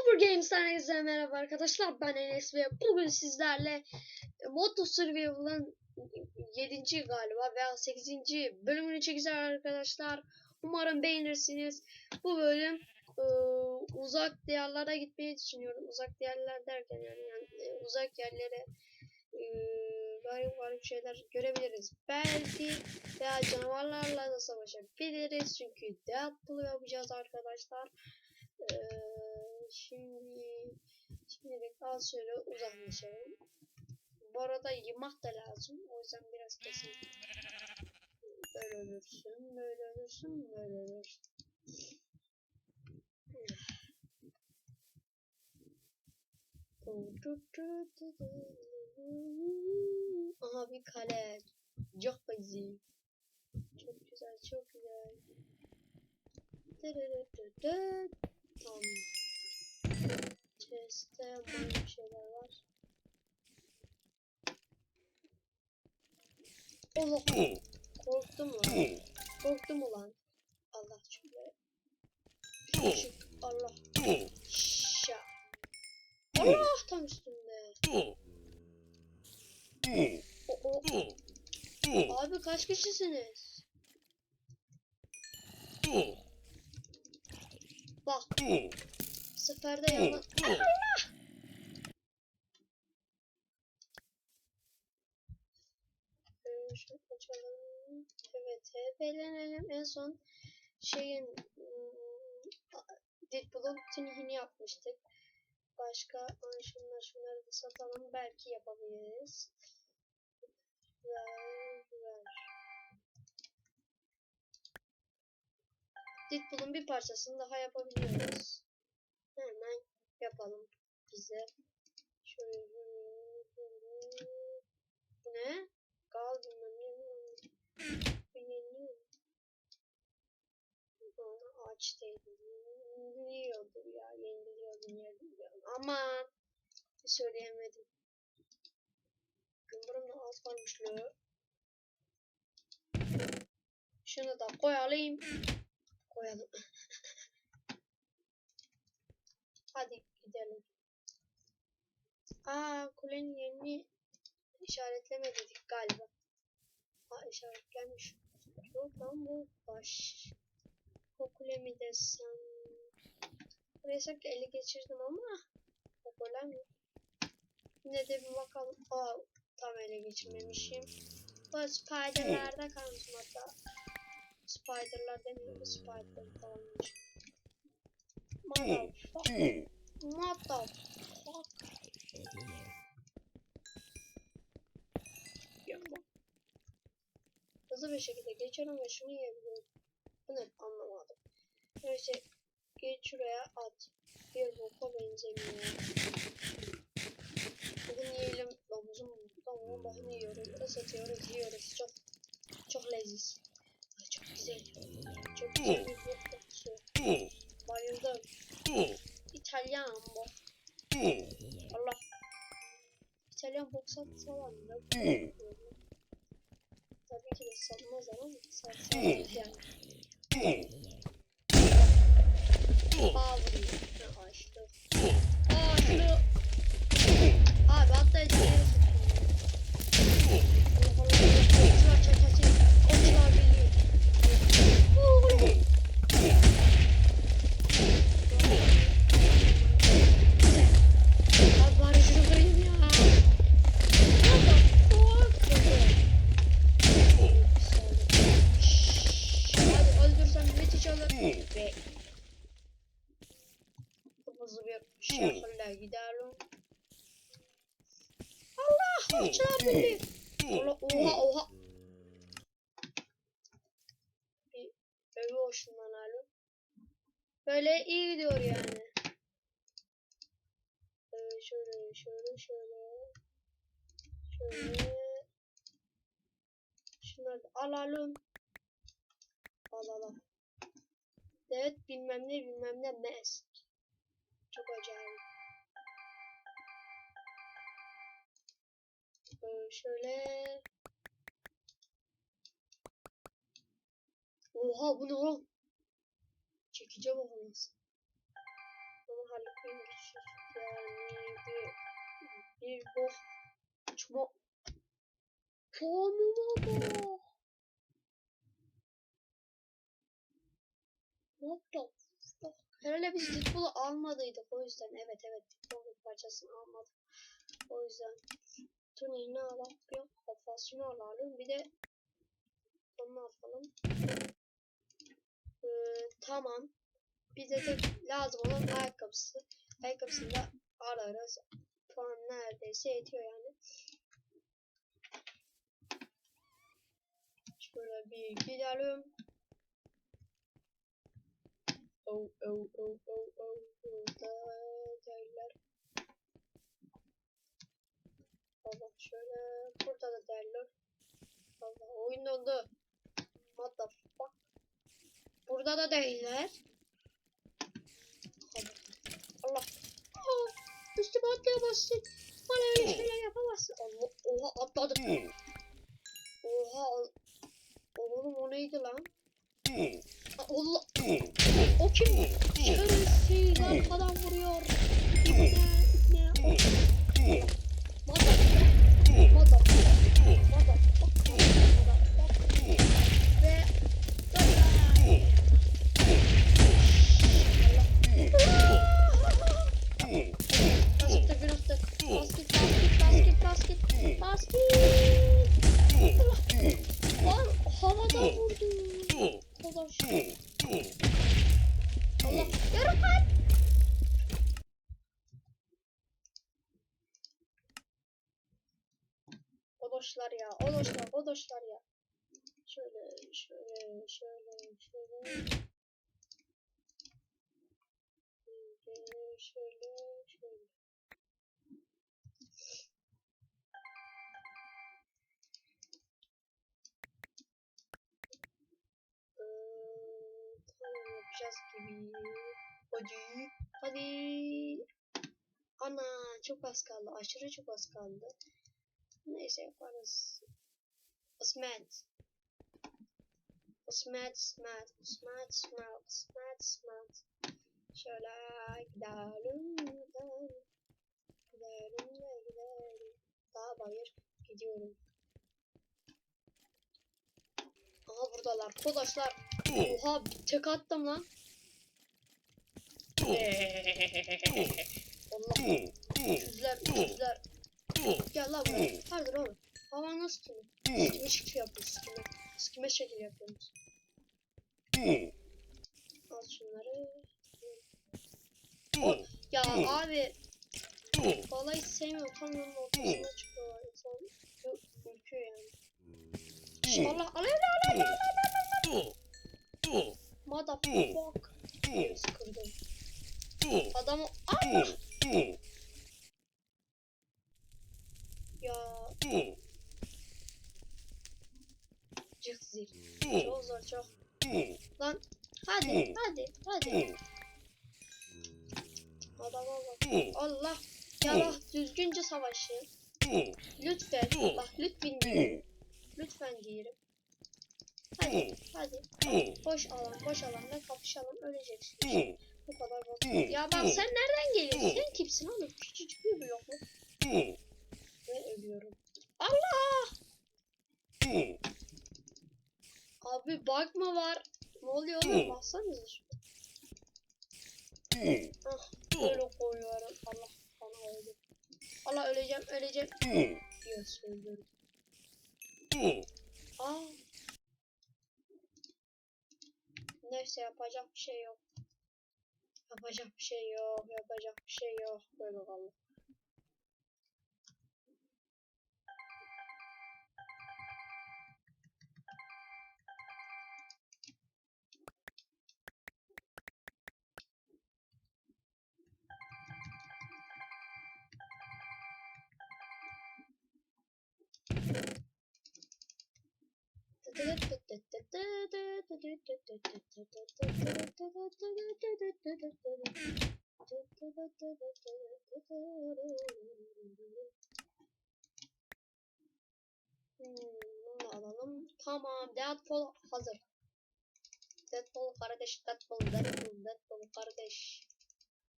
Super Games'ten herkese merhaba arkadaşlar. Ben Enes ve bugün sizlerle Moto Survival'ın 7. galiba veya 8. bölümünü çekeceğiz arkadaşlar. Umarım beğenirsiniz. Bu bölüm e, uzak diyarlara gitmeyi düşünüyorum. Uzak diyarlar derken yani, yani e, uzak yerlere e, garip garip şeyler görebiliriz. Belki veya canavarlarla da savaşabiliriz. Çünkü Deadpool yapacağız arkadaşlar. Ee, şimdi şimdilik az şöyle uzaklaşalım. Bu arada yemek de lazım. O yüzden biraz kesin. Böyle ölürsün, böyle ölürsün, böyle ölürsün. Aha bir kale. Çok güzel. Çok güzel, çok güzel. Tamam. Chest'te böyle şeyler var. Allah korktum lan. Korktum ulan. Allah şöyle. Allah. Şa. Allah tam üstünde. Abi kaç kişisiniz? Bak seferde yana... Allah! Ee. Evet, HP'lenelim. En son şeyin ım, Deadpool'un tinihini yapmıştık. Başka Aa, şunlar şunları da satalım. Belki yapabiliriz. Güzel. Deadpool'un bir parçasını daha yapabiliyoruz. Yapalım bize. Şöyle. Bu ne? Gal bilmem Ağaç değil. Yeniliyordur ya. Yeniliyordur. Yeniliyordur. Aman. Söyleyemedim. Gümbürüm az kalmış lo. Şunu da koyalım. Koyalım. Hadi gidelim. Aa kulenin yerini işaretlemedik galiba. Ha işaretlenmiş. Yok lan bu baş. O kule mi desem? Buraya sanki eli geçirdim ama. O kule mi? Yine de bir bakalım. Aa tam ele geçirmemişim. Bu spiderlarda kalmışım hatta. Spiderlar demiyorum. Spider falanmış. Motherfucker. Motherfucker. Yapma. Hızlı bir şekilde geçiyorum ve şunu yiyebiliyorum. Bu ne anlamadım. Neyse geç şuraya at. Bir boka benzemiyor. Bugün yiyelim domuzun tavuğun bahini yiyoruz. Isıtıyoruz, yiyoruz. Çok çok leziz. Çok güzel. Çok güzel bir bok kokusu. Bayıldım. İtalyan bu. Allah. İtalyan bok satsalar mı? Tabii ki de satmaz ama satsalar yani. Birliği. Allah oha oha. Bir evi hoşlanalım. Böyle iyi gidiyor yani. Ee, şöyle şöyle şöyle. Şöyle. Şunları alalım. Al al al. Evet bilmem ne bilmem ne mask. Çok acayip. Şöyle. Oha bu ne lan? Çekici bak nasıl. Onu halletmeyeyim Yani bir bir boş çubuğa Puanıma bak. What the fuck? Herhalde biz Deadpool'u almadıydık o yüzden. Evet evet Deadpool'un parçasını almadık. O yüzden. Tony'yi ne alalım? Yok kafasını alalım. Bir de onu atalım. Ee, tamam. Bize de lazım olan ayakkabısı. Ayakkabısını da ararız. Puan neredeyse yetiyor yani. Şöyle bir gidelim. Oh oh oh oh oh burada derler. Allah şöyle burada da derler. Allah oyun dondu. What the? Burada da değiller. Allah. Aa, üstüme atlayamazsın. Bana öyle şeyler yapamazsın. Allah. Oha atladım. Oha. Oğlum o neydi lan? Aa, Allah. O kim? Şerefsiz arkadan vuruyor. İbne. Lan havada vurdu. Arkadaş. Allah. Yarım lan. Odoşlar ya, odoşlar, odoşlar ya. Şöyle, şöyle, şöyle, şöyle. Şöyle, şöyle, şöyle. Yapacağız gibi. Hadi, hadi. Ana çok az kaldı. Aşırı çok az kaldı. Neyse yaparız. Osmet. Osmet, Osmet, Osmet, Osmet, Osmet, Osmet. Şöyle gidelim, gidelim. Gidelim de gidelim. Daha bayır gidiyorum. Aha buradalar. Arkadaşlar. Oha tek attım lan. Allah. Yüzler, yüzler. Gel lan buraya. Pardon oğlum. Hava nasıl tutuyor? Sikime şekil yapıyoruz. Sikime. Sikime şekil yapıyoruz. Al şunları. Ya abi. Vallahi sevmiyorum. Tam yolun ortasına çıkıyorlar. İnsan ürküyor yani. Allah alay alay alay alay alay. Motherfuck. Sıkıldım. Adamı Allah. Ya. Cık zil. Çok zor çok. Lan hadi hadi hadi. Adama bak. Allah. Ya bak düzgünce savaşın. Lütfen. Bak lütfen diyelim. Lütfen diyelim. Hadi hadi. Boş alan boş alanda kapışalım öleceksin. Bu kadar basit. Ya bak sen nereden geliyorsun? Sen kimsin oğlum? Küçücük bir blok mu? Ve ölüyorum. Allah! Abi mı var? Ne oluyor oğlum? Baksanıza şu. Ah, böyle koyuyorum. Allah bana öldü. Allah öleceğim, öleceğim. diye söylüyorum. Aa. Neyse yapacak bir şey yok. Yapacak bir şey yok, yapacak bir şey yok. Böyle kaldı. Hmm, bunu alalım. Tamam, Deadpool hazır. Deadpool kardeş, Deadpool, Deadpool, Deadpool kardeş.